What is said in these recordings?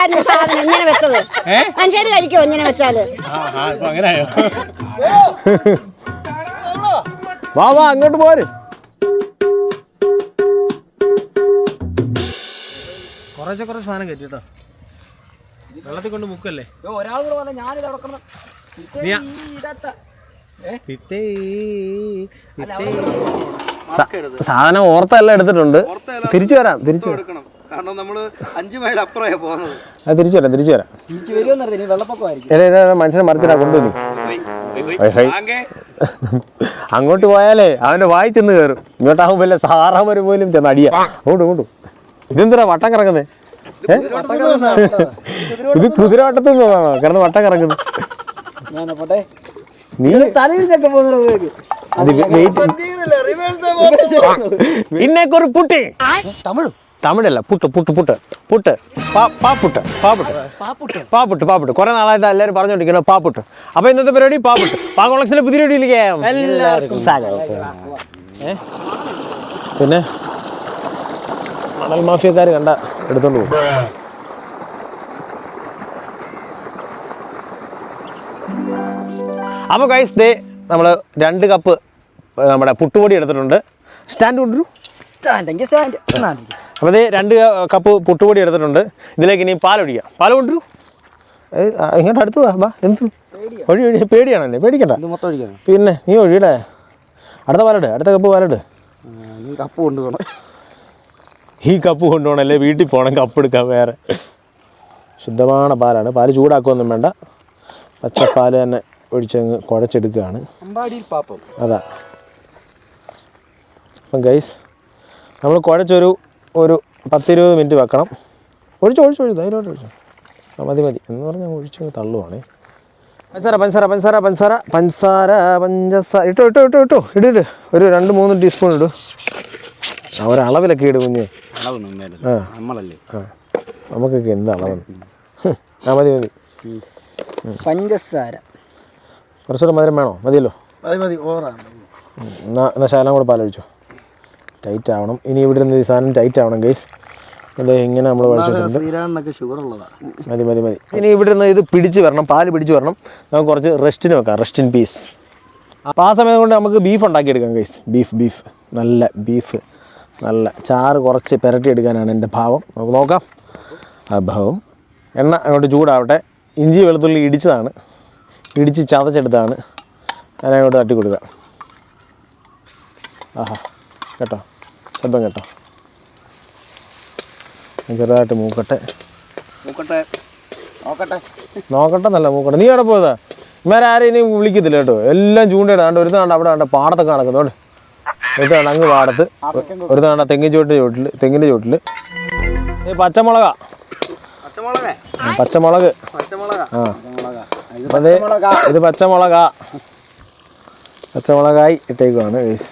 ആയിരുന്നു സാധനം ഇങ്ങനെ വെച്ചത്? ഏ? കഴിക്കോ ഇങ്ങനെ വെച്ചാൽ? ആ ആ ഇപ്പൊ അങ്ങനെയായോ? വാ വാ അങ്ങോട്ട് പോര്. കുറേശ്ശെ കുറച്ച് സാധനം കയറ്റി കേട്ടോ വെള്ളത്തിൽ കൊണ്ട് മുക്കല്ലേ? ഒരാൾ കൂടെ ഞാനിത് അടക്കണം. സാധനം ഓർത്തല്ല എടുത്തിട്ടുണ്ട്. തിരിച്ചു വരാം തിരിച്ചു വരാം. എടുക്കണം. കാരണം നമ്മൾ അഞ്ചു മൈൽ അപ്പുറമാണ് പോകുന്നത് അത് തിരിച്ചു വരാം തിരിച്ചു വരാം. തിരിച്ചു വരുമെന്ന് അറിയില്ല വെള്ളപ്പൊക്കമായിരിക്കും. ഏതാ, ഏതാ, മനുഷ്യനെ മറിച്ചിടാ കൊണ്ടുവന്നു ഹൈ, ഹൈ. അങ്ങോട്ട് പോയാലേ അവന്റെ വായി ചെന്ന് കയറും ഇങ്ങോട്ടാകുമ്പോ സാറാമര് പോലും ചെന്ന് അടിയാ. അങ്ങോട്ട് ഇങ്ങോട്ടും ഇതെന്തിനാ വട്ടം കറങ്ങുന്നേ? ഇത് കുതിരവട്ടത്തിൽ നിന്നാണോ കിടന്ന് വട്ടം കറങ്ങുന്നു ഞാൻ പോട്ടെ? നീ തലയിൽ ചെക്ക പോകുന്നത് അത് വെയിറ്റ് ഇന്നേക്കൊരു പുട്ടി തമിഴ്. തമിഴല്ല പുട്ട് പുട്ട് പുട്ട്. പുട്ട്. പാപ്പുട്ട് പാപ്പുട്ട്. പാപ്പുട്ട്. പാപ്പുട്ട് കുറെ നാളായിട്ട് എല്ലാവരും പറഞ്ഞുകൊണ്ടിരിക്കുന്നത് പാപ്പുട്ട്. അപ്പൊ ഇന്നത്തെ പരിപാടി പാപ്പുട്ട്. പാകോളക്സിന്റെ പുതിയ വീഡിയോയിലേക്ക് എല്ലാവർക്കും ഏ? പിന്നെ? മണൽ മാഫിയക്കാർ കണ്ട എടുത്തോണ്ട് പോകും അപ്പോൾ കൈസ് ദേ നമ്മൾ രണ്ട് കപ്പ് നമ്മുടെ പുട്ടുപൊടി എടുത്തിട്ടുണ്ട്. സ്റ്റാൻഡ് കൊണ്ടുവരൂ. സ്റ്റാൻഡെങ്കിൽ സ്റ്റാൻഡ് അപ്പോൾ ഇത് രണ്ട് കപ്പ് പുട്ടുപൊടി എടുത്തിട്ടുണ്ട്. ഇതിലേക്ക് ഇനി പാലൊഴിക്കുക പാൽ കൊണ്ടുവരൂ. ഇങ്ങോട്ട് അടുത്ത് വാ വാ എന്ത്? ഒഴി ഒഴി പേടിയാണല്ലേ? പേടിക്കണ്ട. ഇത് മൊത്തം ഒഴിക്കണം പിന്നെ നീ ഒഴിയടേ അടുത്ത പാലട് അടുത്ത കപ്പ് പാലട്. കപ്പ് കൊണ്ടുപോകണം ഈ കപ്പ് കൊണ്ടുപോകണല്ലേ? വീട്ടിൽ പോകണം കപ്പ് എടുക്കാൻ വേറെ. ശുദ്ധமான പാലാണ്. പാൽ ചൂടാക്കുകയൊന്നും വേണ്ട. പച്ചപ്പാൽ തന്നെ ഒഴിച്ചങ്ങ് കുഴച്ചെടുക്കുകയാണ്. അതാ. അപ്പം ഗൈസ് നമ്മൾ കുഴച്ചൊരു ഒരു പത്തിരുപത് മിനിറ്റ് വെക്കണം. ഒഴിച്ചു ഒഴിച്ചു ഒഴിച്ചു ധൈര്യമായിട്ട് ഒഴിച്ചു. ആ മതി മതി. എന്ന് പറഞ്ഞാൽ ഒഴിച്ച് തള്ളുവാണ്. പഞ്ചസാര പഞ്ചസാര പഞ്ചസാര പഞ്ചസാര പഞ്ചസാര പഞ്ചസാര ഇട്ടോ ഇട്ടോ ഇട്ടോ ഇട്ടോ. ഇട് ഇട്. ഒരു രണ്ട് മൂന്ന് ടീസ്പൂൺ ഇടൂ. ആ ഒരളവിലൊക്കെ ഇട് കുഞ്ഞ്. അളവ് ആ. നമുക്കൊക്കെ എന്താ അളവെന്ന് ആ മതി മതി. പഞ്ചസാര. കുറച്ചുകൂടെ മധുരം വേണോ? മതിയല്ലോ. മതി മതി. ഓവറാണ്. ഉം, എന്നാ എന്നാ ശാലം കൂടെ പാലൊഴിച്ചോ. ടൈറ്റ് ആവണം ഇനി ഇവിടെ നിന്ന് ഈ സാധനം ടൈറ്റ് ആവണം ഗൈസ് അതെ ഇങ്ങനെ നമ്മൾ മതി മതി മതി. ഇനി ഇവിടെ നിന്ന് ഇത് പിടിച്ച് വരണം പാൽ പിടിച്ച് വരണം. നമുക്ക് കുറച്ച് റെസ്റ്റിന് വെക്കാം. റെസ്റ്റ് ഇൻ പീസ് അപ്പോൾ ആ സമയം കൊണ്ട് നമുക്ക് ബീഫ് ഉണ്ടാക്കിയെടുക്കാം ഗൈസ് ബീഫ് ബീഫ് നല്ല ബീഫ് നല്ല ചാറ് കുറച്ച് പുരട്ടിയെടുക്കാനാണ് എന്റെ ഭാവം. നമുക്ക് നോക്കാം. ആ ഭാവം. എണ്ണ അങ്ങോട്ട് ചൂടാവട്ടെ. ഇഞ്ചി വെളുത്തുള്ളി ഇടിച്ചതാണ്. ഇടിച്ച് ചതച്ചെടുത്താണ് അതിനങ്ങോട്ട് തട്ടി കൊടുക്കുക ആഹാ. കേട്ടോ. ശബ്ദം കേട്ടോ. ചെറുതായിട്ട് മൂക്കട്ടെ. നോക്കട്ടെ നോക്കട്ടെ. നോക്കട്ടെ നല്ല മൂക്കട്ടെ. നീ എവിടെ പോയതാ? ഇമാരെ ആരും ഇനി വിളിക്കത്തില്ല കേട്ടോ. എല്ലാം ചൂണ്ടയിടാണ്ട് ഒരു നാണ്ട് അവിടെ കണ്ട പാടത്തൊക്കെ നടക്കുന്നോട് ഒരു കണ്ട അങ്ങ് പാടത്ത്. ഒരു നാണ്ട തെങ്ങിൻ ചോട്ടിന്റെ ചോട്ടിൽ തെങ്ങിന്റെ ചോട്ടിൽ പച്ചമുളക. പച്ചമുളകേ? പച്ചമുളക്. പച്ചമുളക? ആ. ഇത് പച്ചമുളക. പച്ചമുളകായി ഇട്ടേക്കുവാണ് guys.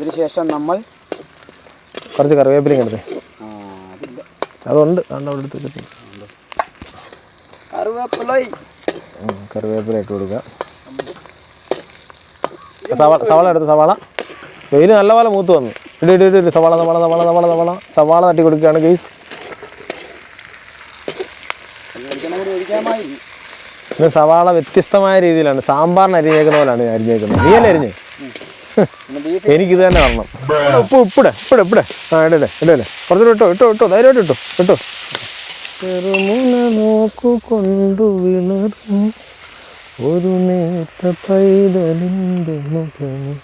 അതിനുശേഷം നമ്മൾ കുറച്ച് കറിവേപ്പിലയും അതില്ല. അതുണ്ട്. കണ്ട അവിടെ എടുത്ത്. കറുവേപ്പിലൈ ഇട്ട് കൊടുക്കുക. സവാള സവാള എടുത്ത് സവാള. വെയിൽ നല്ലപോലെ മൂത്ത് വന്നു. ഇടി ഇടി ഇടി. സവാള സവാള സവാള സവാള സവാള. സവാള തട്ടി കൊടുക്കുകയാണ് ഗെയ്സ് സവാള വ്യത്യസ്തമായ രീതിയിലാണ്. സാമ്പാറിന് അരിഞ്ഞേക്കുന്ന പോലെയാണ് ഞാൻ അരിഞ്ഞേക്കുന്നത്. നീ അല്ലേ അരിഞ്ഞേ? എനിക്കിത് തന്നെ വരണം. ഉപ്പ് ഉപ്പിടെ ഇപ്പിടെ ഇപ്പിടെ ആ ഇടേ ഇടേ കുറച്ചുകൂടെ ഇട്ടോ ഇട്ടോ ഇട്ടോ ധൈര്യമായിട്ട് ഇട്ടോ ഇട്ടോ. ചെറുമുന നോക്കു കൊണ്ടു വിളറും ഒരു നേരത്തെ പൈതലിന്റെ മുഖമേ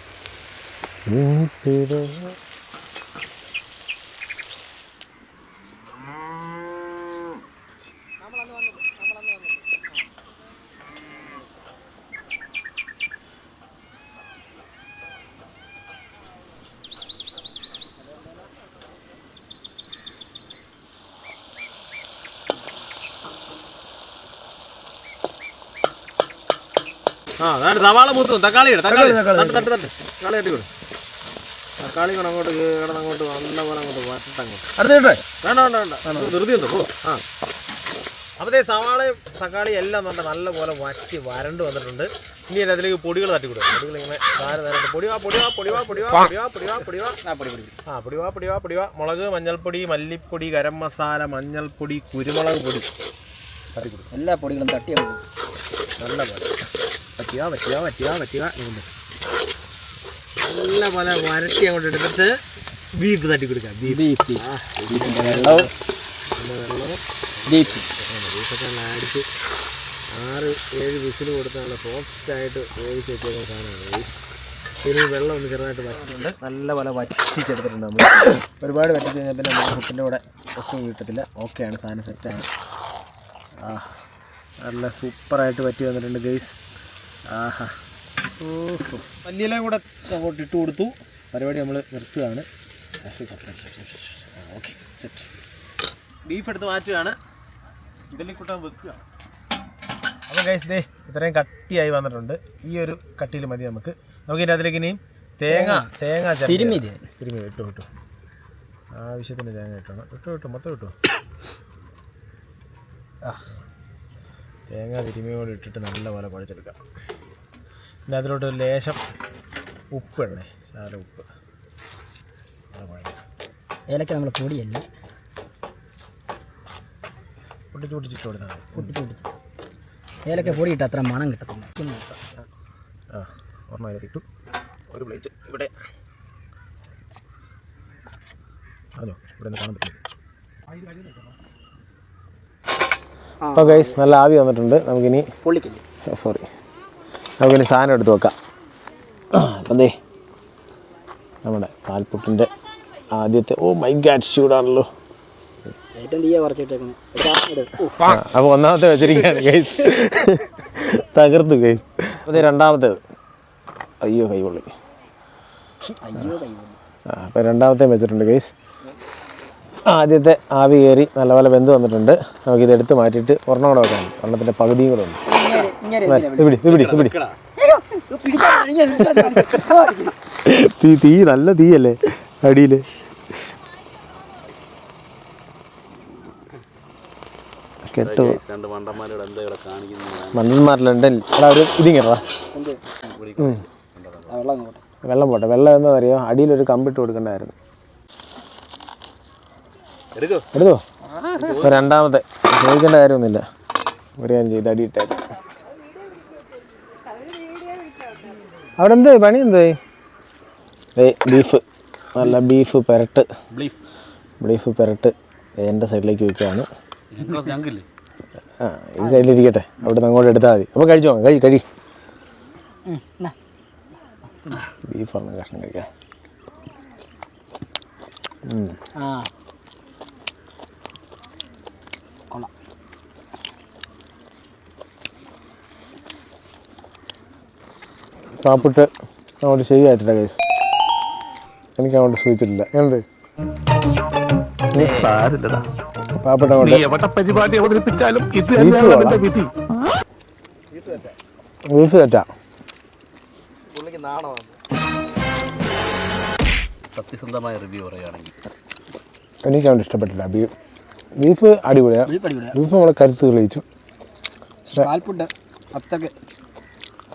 ആ അതാണ് സവാള മൂത്തും തക്കാളി ഇട് തക്കാളി. തട്ട് തട്ട് തട്ട്. തക്കാളി തട്ടി കൊടു. തക്കാളി കൂടെ അങ്ങോട്ട് കിടന്ന് അങ്ങോട്ട് നല്ല പോലെ അങ്ങോട്ട് വട്ടങ്ങോട്ട് അടുത്ത കേട്ടെ വേണ്ട വേണ്ട വേണ്ട. ധൃതി ഉണ്ടോ പോ. ആ. അപ്പോൾ സവാളയും തക്കാളിയും എല്ലാം നല്ല പോലെ വറ്റി വരണ്ട് വന്നിട്ടുണ്ട്. ഇനി അതിലേക്ക് പൊടികൾ തട്ടി കൊടുക്കും. പൊടികൾ ഇങ്ങനെ താര ധാരായിട്ട് പൊടിവാ പൊടിവാ പൊടിവാ പൊടിവാ പൊടിവാ പൊടിവാ പൊടിവാ ആ പൊടി പൊടി ആ പൊടിവാ പൊടിവാ പൊടിവാ മുളക് മഞ്ഞൾപ്പൊടി മല്ലിപ്പൊടി ഗരം മസാല മഞ്ഞൾപ്പൊടി കുരുമുളക് പൊടി. തട്ടി കൊടുക്കും എല്ലാ പൊടികളും തട്ടിയാണ് നല്ല പോലെ. പറ്റുക പറ്റുക പറ്റുക പറ്റുക ഇങ്ങനെ. നല്ല പോലെ വരട്ടി അങ്ങോട്ട് എടുത്തിട്ട് ബീഫ് തട്ടി കൊടുക്കാം ബീഫ് ബീഫ് വെള്ളവും ബീഫ് ബീഫൊക്കെ അടിച്ച് ആറ് ഏഴ് വിസിൽ കൊടുത്താണ് സോഫ്റ്റ് ആയിട്ട് വേവിച്ച് വെച്ചേക്കുന്ന സാധനമാണ് ഇനി വെള്ളം ഒന്ന് ചെറുതായിട്ട് വറ്റിട്ടുണ്ട് നല്ല പോലെ വറ്റിച്ചെടുത്തിട്ടുണ്ട് നമ്മൾ ഒരുപാട് വറ്റിച്ച് കഴിഞ്ഞാൽ പിന്നെ നമ്മുടെ ഫുഡിന്റെ കൂടെ ഒക്കെ കിട്ടത്തില്ല ഓക്കെയാണ് സാധനം സെറ്റാണ് ആ നല്ല സൂപ്പറായിട്ട് വറ്റി വന്നിട്ടുണ്ട് ഗൈസ് ആഹാ. ഓഹോ. കൂടെ അങ്ങോട്ട് ഇട്ട് കൊടുത്തു. പരിപാടി നമ്മൾ നിർത്തുകയാണ്. ഓക്കെ സെറ്റ് ബീഫ് എടുത്ത് മാറ്റുകയാണ്. ഇതിലേക്ക് കൂട്ടാൻ വെക്കുക അപ്പോൾ ഗൈസ് ദേ ഇത്രയും കട്ടിയായി വന്നിട്ടുണ്ട്. ഈ ഒരു കട്ടിയിൽ മതി നമുക്ക്. നമുക്ക് ഇനി അതിലേക്ക് ഇനിയും തേങ്ങ തേങ്ങ. തിരുമി തിരുമി ഇടാം. ഇട്ടു. കിട്ടു ആവശ്യത്തിന് തേങ്ങ ഇട്ടണം. ഇട്ടു കിട്ടും മൊത്തം കിട്ടും ആ തേങ്ങ തിരുമിയോട് ഇട്ടിട്ട് നല്ലപോലെ കുഴച്ചെടുക്കാം. പിന്നെ അതിലോട്ട് ഒരു ലേശം ഉപ്പ് ഇടണേ. ശാല ഉപ്പ്. ഏലക്ക നമ്മൾ പൊടിയല്ല? പൊട്ടിച്ച് പൊട്ടിച്ചിട്ട് കൊടുത്താൽ പൊട്ടിച്ച് പൊട്ടിച്ച്. ഏലക്ക പൊടി ഇട്ട് അത്ര മണം കിട്ടത്തില്ല. ആ ഒരെണ്ണം അതിലേക്ക് ഇട്ടു. ഒരു പ്ലേറ്റ് ഇവിടെ. അതോ ഇവിടെ നിന്ന് കാണാൻ പറ്റില്ല അപ്പോൾ ഗൈസ് നല്ല ആവി വന്നിട്ടുണ്ട്. നമുക്കിനി പൊള്ളിക്കില്ലേ? സോറി നമുക്കിനി സാധനം എടുത്ത് വെക്കാം. അപ്പം ദേ നമ്മുടെ പാൽപ്പുട്ടിന്റെ ആദ്യത്തെ ഓ മൈ ഗാഡ് കുറച്ചിട്ടേക്കുന്നത് അപ്പോൾ ഒന്നാമത്തെ വെച്ചിരിക്കുകയാണ് ഗൈസ് തകർത്തു ഗൈസ് അതെ രണ്ടാമത്തേത് അയ്യോ കൈ പൊള്ളി അയ്യോ കൈ ആ അപ്പോൾ രണ്ടാമത്തെ വെച്ചിട്ടുണ്ട് ഗൈസ് ആദ്യത്തെ ആവി കയറി നല്ലപോലെ വെന്ത് വന്നിട്ടുണ്ട്. നമുക്കിത് എടുത്ത് മാറ്റിയിട്ട് ഒരെണ്ണം കൂടെ വെക്കാം. ഒരെണ്ണത്തിന്റെ പകുതിയും കൂടെ ഉണ്ട്. തീ തീ നല്ല തീയല്ലേ അടിയിൽ? കെട്ടോ. ഒരു ഇതിങ്ങടാ വെള്ളം പോട്ടെ. വെള്ളം എന്താ അറിയോ അടിയിലൊരു കമ്പിട്ട് കൊടുക്കണ്ടായിരുന്നു. എടുക്കോ എടുത്തോ? രണ്ടാമത്തെ. ചോദിക്കേണ്ട കാര്യമൊന്നുമില്ല. ഒരു കാര്യം ചെയ്ത് അടിയിട്ടായിരുന്നു അവിടെ എന്ത് പണി എന്തോ ബീഫ് നല്ല ബീഫ് പെരട്ട്. ബീഫ് ബീഫ് പെരട്ട്. എന്റെ സൈഡിലേക്ക് വെക്കുകയാണ് ഞങ്ങൾക്കില്ലേ ആ ഈ സൈഡിലിരിക്കട്ടെ അവിടെ നിന്ന് അങ്ങോട്ട് എടുത്താൽ മതി. അപ്പോൾ കഴിച്ചോ? കഴി കഴി. ബീഫാണ് കഷ്ണം കഴിക്കാൻ. ആ. പാപ്പിട്ട് അങ്ങോട്ട് ശരിയായിട്ടില്ല കേസ് എനിക്ക് അങ്ങോട്ട് സൂചിച്ചിട്ടില്ല. എന്ത് പാപ്പിട്ട് അങ്ങോട്ട് പരിപാടി അവതരിപ്പിച്ചാലും ഇത് ബീഫ് കൊള്ളാം. ബീഫ് തെറ്റാ സത്യസന്ധമായ റിവ്യൂ പറയുകയാണെങ്കിൽ. എനിക്ക് അങ്ങോട്ട് ഇഷ്ടപ്പെട്ടില്ല. ബീഫ് ബീഫ് അടിപൊളിയാണ് ബീഫ് നമ്മളെ കരുത്ത് തെളിയിച്ചു. അത്തൊക്കെ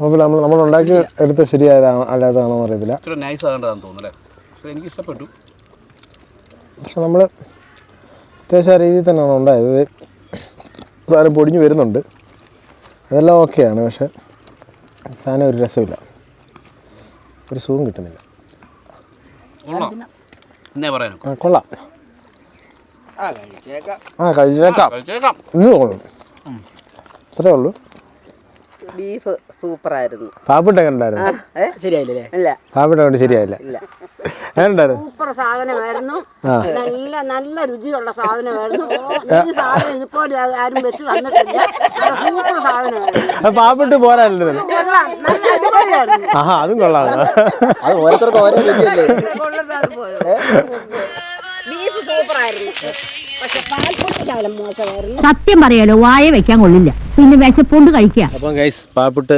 അപ്പോൾ നമ്മൾ നമ്മൾ ഉണ്ടാക്കി എടുത്ത ശരിയായതാണോ അല്ലാത്തതാണോ അറിയത്തില്ല. ഇത്ര നൈസ് ആകേണ്ടതാണെന്ന് തോന്നുന്നു പക്ഷേ എനിക്ക് ഇഷ്ടപ്പെട്ടു പക്ഷെ നമ്മൾ അത്യാവശ്യം ആ രീതിയിൽ തന്നെയാണ് ഉണ്ടായത്. സാധനം പൊടിഞ്ഞ് വരുന്നുണ്ട്. അതെല്ലാം ഓക്കെയാണ് പക്ഷെ സാധനം ഒരു രസമില്ല. ഒരു സുഖം കിട്ടുന്നില്ല. കൊള്ളാം. എന്നേ പറയാനോ? ആ കൊള്ളാം. ആ കഴിച്ചേക്കാം. കഴിച്ചേക്കാം. ഇന്ന് കൊള്ളും. അത്രേ ഉള്ളൂ. ബീഫ് സൂപ്പറായിരുന്നു. പാപ്പിട്ട് എങ്ങനെ ഉണ്ടായിരുന്നു ശരിയായില്ലേ ഇല്ല. പാപ്പിട്ട് കൊണ്ട് ശരിയായില്ല. ഇല്ല. എങ്ങനെ ഉണ്ടായിരുന്നു സൂപ്പർ സാധനമായിരുന്നു. നല്ല നല്ല രുചിയുള്ള സാധനമായിരുന്നു. ഈ സാധനം ഇതിപ്പോ ആരും വെച്ച് തന്നിട്ടില്ല. സൂപ്പർ സാധനമായിരുന്നു. പാപ്പിട്ട് ആഹാ അതും കൊള്ളാം. അത് ഓരോരുത്തർക്കും ഓരോ ബീഫ് സൂപ്പറായിരുന്നു. പക്ഷെ പാൽപ്പൊട്ടി കാലം മോശമായിരുന്നു. സത്യം പറയാലോ വായ വെക്കാൻ കൊള്ളില്ല. പിന്നെ വിശപ്പുണ്ട് കഴിക്കുക. അപ്പം ഗൈസ് പാപ്പിട്ട്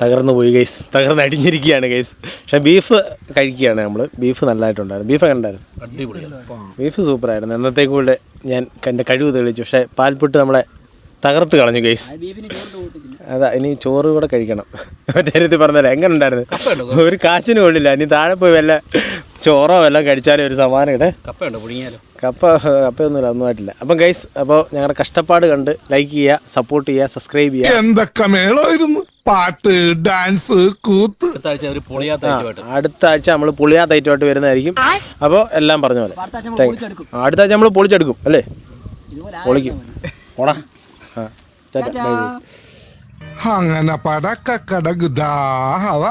തകർന്നു പോയി ഗൈസ് തകർന്ന് അടിഞ്ഞിരിക്കുകയാണ് ഗൈസ് പക്ഷേ ബീഫ് കഴിക്കുകയാണ് നമ്മൾ ബീഫ് നല്ലതായിട്ടുണ്ടായിരുന്നു ബീഫ് എങ്ങനെ ഉണ്ടായിരുന്നു? അടിപൊളിയാണ് ബീഫ് സൂപ്പറായിരുന്നു എന്നത്തേക്കൂടെ കൂടെ ഞാൻ എന്റെ കഴിവ് തെളിയിച്ചു. പക്ഷേ പാൽപുട്ട് നമ്മളെ തകർത്ത് കളഞ്ഞു ഗൈസ് കൂട്ടില്ല അതാ ഇനി ചോറ് കൂടെ കഴിക്കണം. മറ്റേ പറഞ്ഞല്ലേ പറഞ്ഞാലേ എങ്ങനെ ഉണ്ടായിരുന്നു ഒരു കാശിന് കൊള്ളില്ല. ഇനി താഴെ പോയി വല്ല ചോറോ വല്ല കഴിച്ചാലും ഒരു സമാനം ഇടേ കപ്പ കപ്പയൊന്നുമില്ല ഒന്നുമായിട്ടില്ല അപ്പം ഗൈസ് അപ്പോൾ ഞങ്ങളുടെ കഷ്ടപ്പാട് കണ്ട് ലൈക്ക് ചെയ്യുക സപ്പോർട്ട് ചെയ്യുക സബ്സ്ക്രൈബ് ചെയ്യുക. എന്തൊക്കെ മേളമായിരുന്നു? പാട്ട് ഡാൻസ് കൂത്ത്. അടുത്ത ആഴ്ച ഒരു പൊളിയാത്ത ഐറ്റമായിട്ട് അടുത്ത ആഴ്ച നമ്മൾ പുളിയാ തൈറ്റോട്ട് വരുന്നതായിരിക്കും. അപ്പോൾ എല്ലാം പറഞ്ഞ പോലെ. അടുത്ത ആഴ്ച നമ്മൾ പൊളിച്ചെടുക്കും. അല്ലേ? ഇതുപോലെ പൊളിക്കും. ഓടാ അങ്ങനെ പടക്ക കടകുദാഹവ